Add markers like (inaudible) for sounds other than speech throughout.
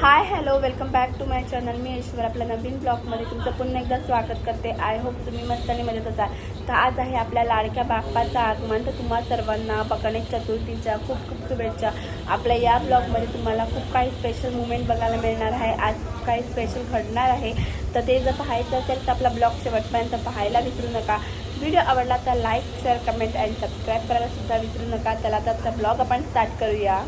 Hi hello welcome back to my channel मी ऐश्वर आपल्या नवीन ब्लॉगमध्ये तुमचं पुन्हा एकदा स्वागत करते. आय होप तुम्ही मस्त आणि मजेत असाल तर आज आहे आपल्या लाडक्या बाप्पाचं आगमन. तर तुम्हा सर्वांना गणेश चतुर्थीच्या खूप खूप शुभेच्छा. आपल्या या ब्लॉगमध्ये तुम्हाला खूप काही स्पेशल मुमेंट बघायला मिळणार आहे. आज काही स्पेशल घडणार आहे. तर ते जर पाहायचं असेल तर आपला ब्लॉग शेवटपर्यंत पाहायला विसरू नका. व्हिडिओ आवडला तर like share comment and subscribe करायला सुद्धा विसरू नका. चला तर ब्लॉग आपण स्टार्ट करूया.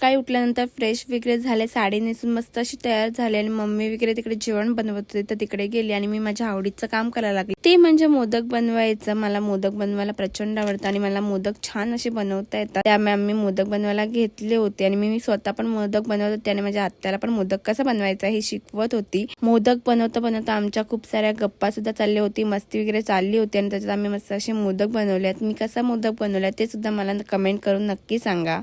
काही उठल्यानंतर फ्रेश वगैरे झाले साडी नेसून मस्त अशी तयार झाली आणि मम्मी वगैरे तिकडे जेवण बनवत होते तर तिकडे गेली आणि मी माझ्या आवडीचं काम करायला लागले. ते म्हणजे मोदक बनवायचं. मला मोदक बनवायला प्रचंड आवडतं आणि मला मोदक छान असे बनवता येतात. त्यामुळे आम्ही मोदक बनवायला घेतले होते आणि मी स्वतः पण मोदक बनवत होते आणि माझ्या आत्याला पण मोदक कसा बनवायचा हे शिकवत होती. मोदक बनवता बनवता आमच्या खूप साऱ्या गप्पा सुद्धा चालली होती मस्ती वगैरे चालली होती आणि त्याच्यात आम्ही मस्त असे मोदक बनवले आहेत मी कसा मोदक बनवला ते सुद्धा मला कमेंट करून नक्की सांगा.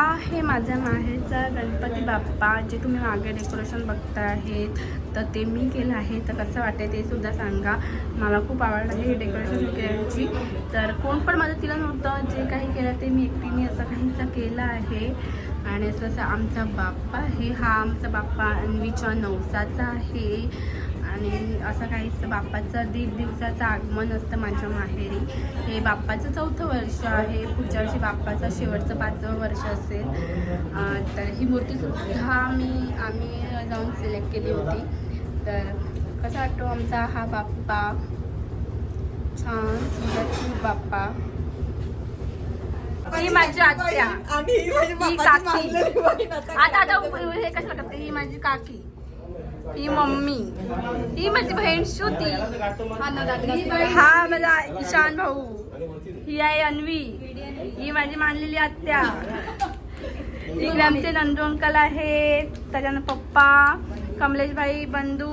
आहे माझ्या माहेरचा गणपती बाप्पा जे तुम्ही मागे डेकोरेशन बघता आहेत तर ते मी केलं आहे. तर कसं वाटते ते सुद्धा सांगा. मला खूप आवड आहे डेकोरेशन केल्याची. तर कोण पण माझं तिला नव्हतं जे काही केलं ते मी एकटीने असं काहीसं केलं आहे. आणि असं असं आमचा बाप्पा आहे. हा आमचा बाप्पा अन्वीच्या नवसाचा आहे. आणि असं काहीच बाप्पाचं दीड दिवसाचं आगमन असतं माझ्या माहेरी. हे बाप्पाचं चौथं वर्ष आहे. पुढच्या वर्षी बाप्पाचं शेवटचं पाचवं वर्ष असेल. तर ही मूर्तीसुद्धा मी आम्ही जाऊन सिलेक्ट केली होती. तर कसा वाटतो आमचा हा बाप्पा? छान बाप्पा. ही माझी आत्या. ही काकी. आता आता हे कसं वाटतं? ही माझी काकी. ही मम्मी. ही माझी बहीण श्रुती. हा माझा ईशान भाऊ. ही आहे अन्वी. ही माझी मानलेली आत्या. इकडे आमचे नंदू अंकल आहेत त्याच्यानं पप्पा कमलेश भाई बंधू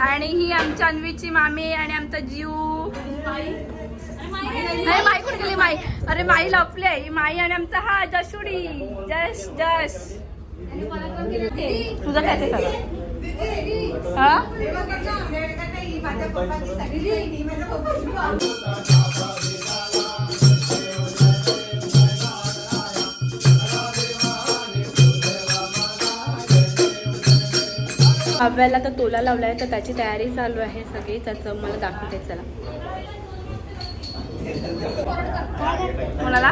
आणि ही आमच्या अन्वीची मामी आणि आमचा जीव नाही माई कुठे गेली माई? अरे माई लपली आहे. ही माई आणि आमचा हा जशुडी जश जश तुझं काय ते हव्याला तर तोला लावलाय तर त्याची तयारी चालू आहे सगळी. त्याचं मला दाखवते चला. कोणाला?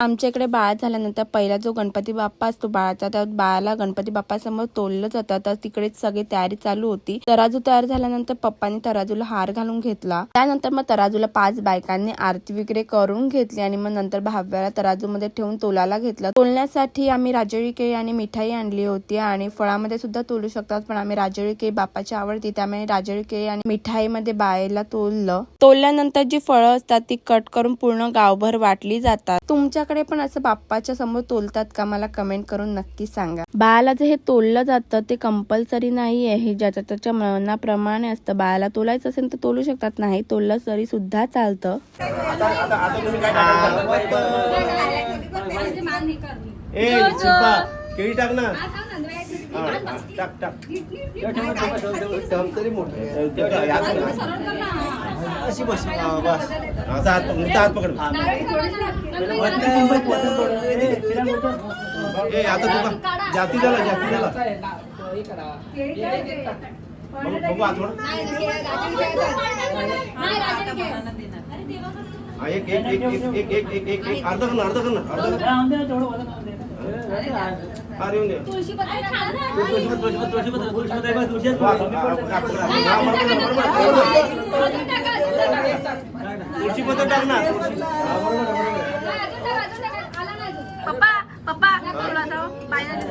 आमच्या इकडे बाळ झाल्यानंतर पहिला जो गणपती बाप्पा असतो बाळाचा त्या बाळाला गणपती बाप्पासमोर तोललं जातं. तर तिकडेच सगळी तयारी चालू होती. तराजू तयार झाल्यानंतर पप्पांनी तराजूला हार घालून घेतला. त्यानंतर मग तराजूला पाच बायकांनी आरती वगैरे करून घेतली आणि मग नंतर भाव्याला तराजू मध्ये ठेवून तोलाला घेतलं. तोलण्यासाठी आम्ही राजळी केळी आणि मिठाई आणली होती आणि फळामध्ये सुद्धा तोलू शकतात पण आम्ही राजळी केळी बाप्पाची आवडती त्यामुळे राजळी केळी आणि मिठाईमध्ये बायला तोललं. तोलल्यानंतर जी फळं असतात ती कट करून पूर्ण गावभर वाटली जातात. तुमच्या तुमच्याकडे पण असं बाप्पाच्या समोर तोलतात का मला कमेंट करून नक्की सांगा बाळाला जे हे तोललं जातं ते कंपल्सरी नाही आहे हे ज्याच्या त्याच्या मनाप्रमाणे असतं बाळाला तोलायचं असेल तर तोलू शकतात नाही तोललं तरी सुद्धा चालतं ए शिल्पा केळी टाक ना हा, टाक टाक अशी बस हा, बस असा हात पकड हात पकड ए आता तुला जाती झाला जाती झाला बघू हात. हा, एक एक एक एक एक एक एक एक एक अर्धा कर ना अर्धा कर ना अर्धा हा येऊन दे वा, पुढची पद्धत टाकणार. पप्पा पप्पा. बाहेर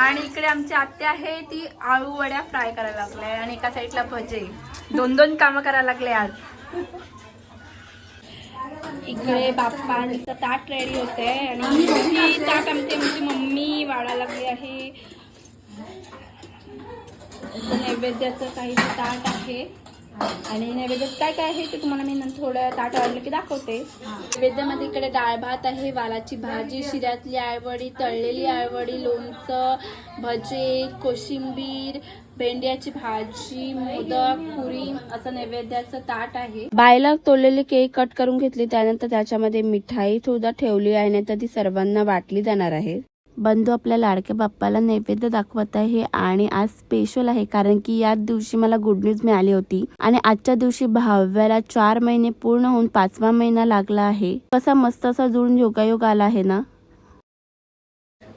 आणि इकडे आमची आत्या आहे ती आळू वड्या फ्राय करायला लागल्या आणि एका साईडला भजे. दोन दोन कामं करायला लागले आज. इकडे बाप्पांचं ताट रेडी होते आणि ताट आमची आमची मम्मी वाढायला लागली आहे. नैवेद्याचं काही ताट आहे. आणि नैवेद्यात काय काय आहे ते तुम्हाला मी नंतर थोडं ताट वाढलं की दाखवते. नैवेद्यामध्ये इकडे डाळ भात आहे वालाची भाजी शिऱ्यातली आळवडी तळलेली आळवडी लोणचं भजे कोशिंबीर भेंड्याची भाजी मोदक पुरी असं नैवेद्याचं ताट आहे. बायला तोललेली केक कट करून घेतली. त्यानंतर त्याच्यामध्ये मिठाई सुद्धा ठेवली आहे. नंतर ती सर्वांना वाटली जाणार आहे. बंधू आपल्या लाडक्या बाप्पाला नैवेद्य दाखवत आहे आणि आज स्पेशल आहे कारण की याच दिवशी मला गुड न्यूज मिळाली होती. आणि आजच्या दिवशी भाव्याला चार महिने पूर्ण होऊन पाचवा महिना लागला आहे. कसा मस्त असा जुळून योगायोग आला आहे ना?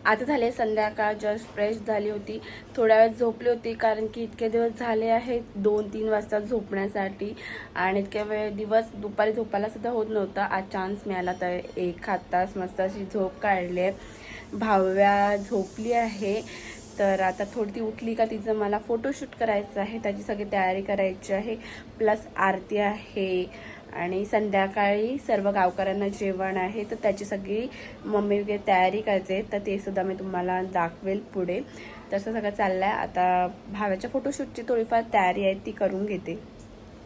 आता झाले संध्याकाळ जस्ट फ्रेश झाली होती. थोड्या वेळ झोपली होती कारण की इतके दिवस झाले आहेत दोन तीन वाजता झोपण्यासाठी. आणि इतक्या वेळ दिवस दुपारी झोपायला सुद्धा होत नव्हता. आज चान्स मिळाला तर एक हात तास मस्त अशी झोप काढली. आहे भाव्या झोपली आहे. तर आता थोडी ती उठली का तिचं मला फोटोशूट करायचं आहे. त्याची सगळी तयारी करायची आहे. प्लस आरती आहे. आणि संध्याकाळी सर्व गावकऱ्यांना जेवण आहे तर त्याची सगळी मम्मी वगैरे तयारी करते तर ते सुद्धा मी तुम्हाला दाखवेल पुढे. तसं सगळं चाललं आहे आता भाव्याच्या फोटोशूटची थोडीफार तयारी आहे ती करून घेते.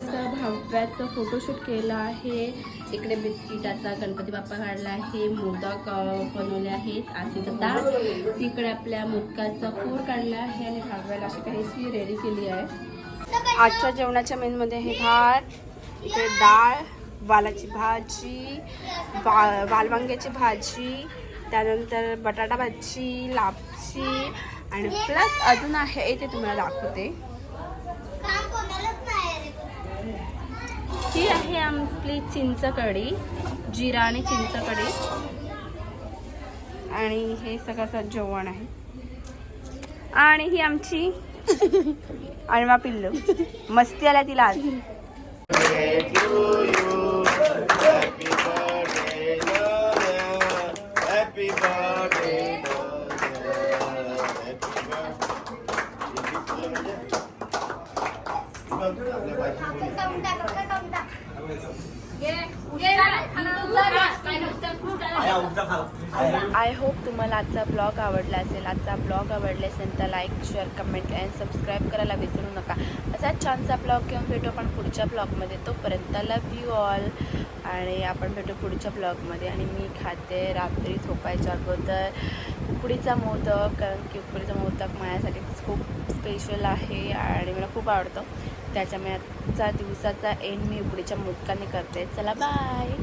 भाव्याचं फोटोशूट केलं आहे. इकडे बिस्किटाचा गणपती बाप्पा काढला आहे मोदक बनवले आहेत आरतीचं ताट तिकडे आपल्या मोदकाचा पूर काढला आहे आणि भाव्याला अशी काहीशी रेडी केली आहे. आजच्या जेवणाच्या मेनमध्ये हे भात इकडे डाळ वालाची भाजी वा वालवांग्याची भाजी त्यानंतर बटाटा भाजी लापशी आणि प्लस अजून आहे ते तुम्हाला दाखवते. ही आहे आपली चिंच कढी जिरा आणि चिंच कढी. आणि हे सगळं जेवण आहे. आणि ही आमची (laughs) अळवा पिल्लू. मस्ती आला तिला आज birthday to you. I hope तुम्हाला आजचा ब्लॉग आवडला असेल. आजचा ब्लॉग आवडला असेल तर लाईक शेअर कमेंट आणि सबस्क्राईब करायला विसरू नका. असा छानसा ब्लॉग घेऊन भेटू आपण पुढच्या ब्लॉगमध्ये तोपर्यंत लव यू ऑल आणि आपण भेटू पुढच्या ब्लॉगमध्ये आणि मी खाते रात्री झोपायच्या अगोदर. उकडीचा मोदक कारण की उकडीचा मोदक माझ्यासाठी खूप स्पेशल आहे आणि मला खूप आवडतं. त्याच्यामुळे आजचा दिवसाचा एंड मी उकडीच्या मोदकाने करते. चला बाय